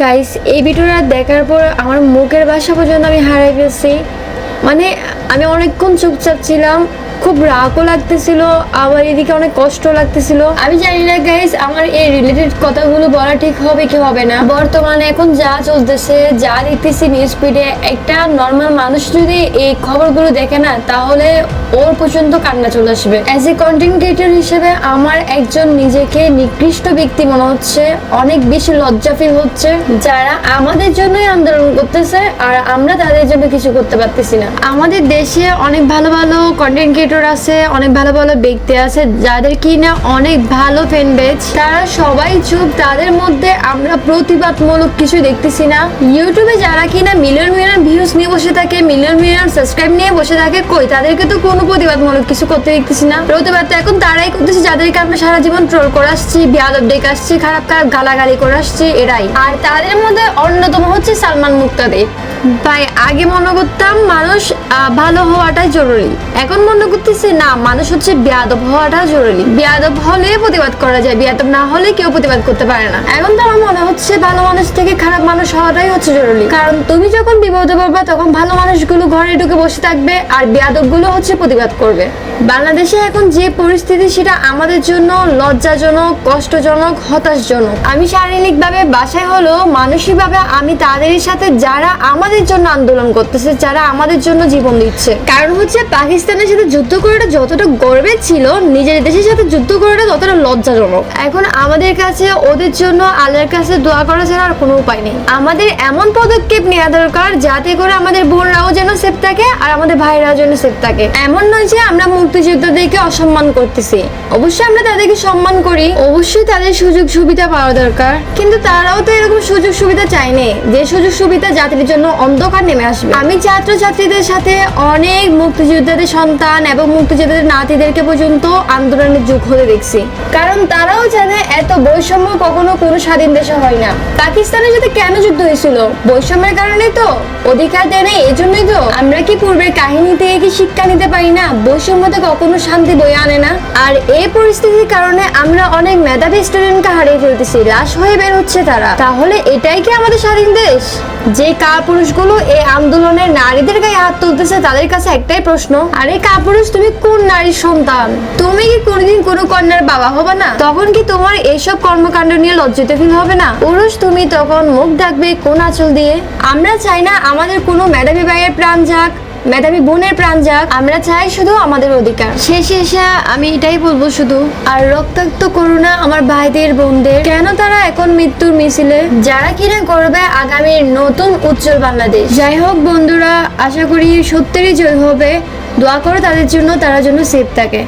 Guys এই ভিডিওটা দেখার পর আমার মুখের বাসা পর্যন্ত আমি হারাই গেছি। মানে আমি অনেকক্ষণ চুপচাপ ছিলাম। খুব রাগও লাগতেছিল আবার এদিকে অনেক কষ্ট লাগতেছিল। আমি জানি না গাইস আমার এই রিলেটেড কথাগুলো বলা ঠিক হবে কি হবে না। বর্তমানে এখন যা চলতেছে, যা দেখতেছি নিউজ ফিডে একটা নর্মাল মানুষ যদি এই খবরগুলো দেখে না, তাহলে ওর পর্যন্ত কান্না চলে আসবে। অ্যাজ এ কন্টেন্ট ক্রিয়েটর হিসেবে আমার একজন নিজেকে নিকৃষ্ট ব্যক্তি মনে হচ্ছে, অনেক বেশি লজ্জা ফিল হচ্ছে, যারা আমাদের জন্যই আন্দোলন করতেছে, আর আমরা তাদের জন্য কিছু করতে পারতেছি না। আমাদের দেশে অনেক ভালো ভালো কন্টেন্ট ক্রিয়েটর আছে, অনেক ভালো ভালো ব্যক্তি আছে, যাদের কি না অনেক ভালো ফ্যান বেজ তারা সবাই চুপ, তাদের মধ্যে আমরা প্রতিবাদমূলক কিছু দেখতেছি না। ইউটিউবে যারা কিনা মিলিয়ন মিলিয়ন ভিউজ নিয়ে বসে থাকে মিলিয়ন মিলিয়ন সাবস্ক্রাইব নিয়ে বসে থাকে, কই? তাদেরকে তো কোনো প্রতিবাদমূলক কিছু করতে দেখতেছি না। প্রতিবাদ তো এখন তারাই করতেছে, যাদেরকে আমরা সারা জীবন ট্রোল করে আসছি, বিয়াদব ডেকে আসছি, খারাপ খারাপ গালাগালি করে আসছি, এরাই। আর তাদের মধ্যে অন্যতম হচ্ছে সালমান মুক্তাদি। ভাই আগে মনে করতাম মানুষ ভালো হওয়াটাই জরুরি। এখন মনে করতেছে, না, মানুষ হচ্ছে বেয়াদব হওয়াটা জরুরি। বেয়াদব হলে প্রতিবাদ করা যায়, বেয়াদব না হলে কেউ প্রতিবাদ করতে পারে না। এখন তো আমার মনে হচ্ছে ভালো মানুষ থেকে খারাপ মানুষ হওয়াটাই হচ্ছে জরুরি। কারণ তুমি যখন বিপদে পড়বে, তখন ভালো মানুষগুলো ঘরে ঢুকে বসে থাকবে আর বেয়াদবগুলো হচ্ছে প্রতিবাদ করবে। বাংলাদেশে এখন যে পরিস্থিতি, সেটা আমাদের জন্য লজ্জাজনক, কষ্টজনক, হতাশজনক। আমি শারীরিকভাবে বাসায় হলো মানসিকভাবে আমি তাদের সাথে, যারা আমাদের জন্য আন্দোলন করতেছে, যারা আমাদের জন্য জীবন দিচ্ছে। কারণ হচ্ছে পাকিস্তানের সাথে যুদ্ধ করাটা যতটা গর্বের ছিল, নিজের দেশের সাথে যুদ্ধ করাটা ততটা লজ্জাজনক। এখন আমাদের কাছে ওদের জন্য আল্লাহর কাছে দোয়া করা ছাড়া আর কোনো উপায় নেই। আমাদের এমন পদক্ষেপ নেওয়া দরকার, যাতে করে আমাদের বোনরাও যেন সেফ থাকে আর আমাদের ভাইরাও যেন সেফ থাকে। এমন নয় যে আমরা মুক্তিযোদ্ধাদেরকে অসম্মান করতেছি। অবশ্যই আমরা তাদেরকে সম্মান করি, অবশ্যই তাদের সুযোগ সুবিধা পাওয়া দরকার। কিন্তু তারাও তো এরকম সুযোগ সুবিধা চায়নি। যে সুযোগ সুবিধা জাতির জন্য অন্ধকার নেমে আসবে। আমি ছাত্র ছাত্রীদের সাথে অনেক মুক্তিযোদ্ধাদের সন্তান এবং মুক্তিযোদ্ধাদের নাতিদেরকে পর্যন্ত আন্দোলনের যুগ হতে দেখছি। কারণ তারাও জানে বৈষম্য কখনো কোনো স্বাধীন দেশে হয় না। পাকিস্তানের সাথে কেন যুদ্ধ হয়েছিল? বৈষম্যের কারণে তো। অধিকার দেয় না এই জন্যই তো। আমরা কি পূর্বের কাহিনী থেকে কি শিক্ষা নিতে পারি না? বৈষম্যতে কখনো শান্তি বয়ে আনে না। আর এই পরিস্থিতির কারণে আমরা অনেক মেধাবী স্টুডেন্টকে হারিয়ে ফেলতেছি। লাশ হয়ে বের হচ্ছে তারা। তাহলে এটাই কি আমাদের স্বাধীন দেশ? যে কাপুরুষগুলো এই আন্দোলনের নারীদের গায়ে হাত তুলতেছে, তাদের কাছে একটাই প্রশ্ন। আরে কাপুরুষ, তুমি কোন নারীর সন্তান? তুমি কি কোনোদিন কোনো কন্যার বাবা হবে না? তখন কি তোমার এইসব কর্মকাণ্ড নিয়ে লজ্জিত ফিল হবে না। পুরুষ, তুমি তখন মুখ ডাকবে কোন আঁচল দিয়ে? আমরা চাই না আমাদের কোনো মেধাবী ভাইয়ের প্রাণ যাক, মেধাবী বোনের প্রাণ যাক। আমরা চাই শুধু আমাদের অধিকার। শেষে এসে আমি এটাই বলব শুধু, আর রক্তাক্ত করুণা আমার ভাইদের, বোনদের। কেন তারা এখন মৃত্যুর মিছিলে? যারা কিনা করবে আগামীর নতুন উজ্জ্বল বাংলাদেশ। যাই হোক বন্ধুরা, আশা করি সত্যেরই জয় হবে। দোয়া করো তাদের জন্য, তারা যেন সেফ থাকে।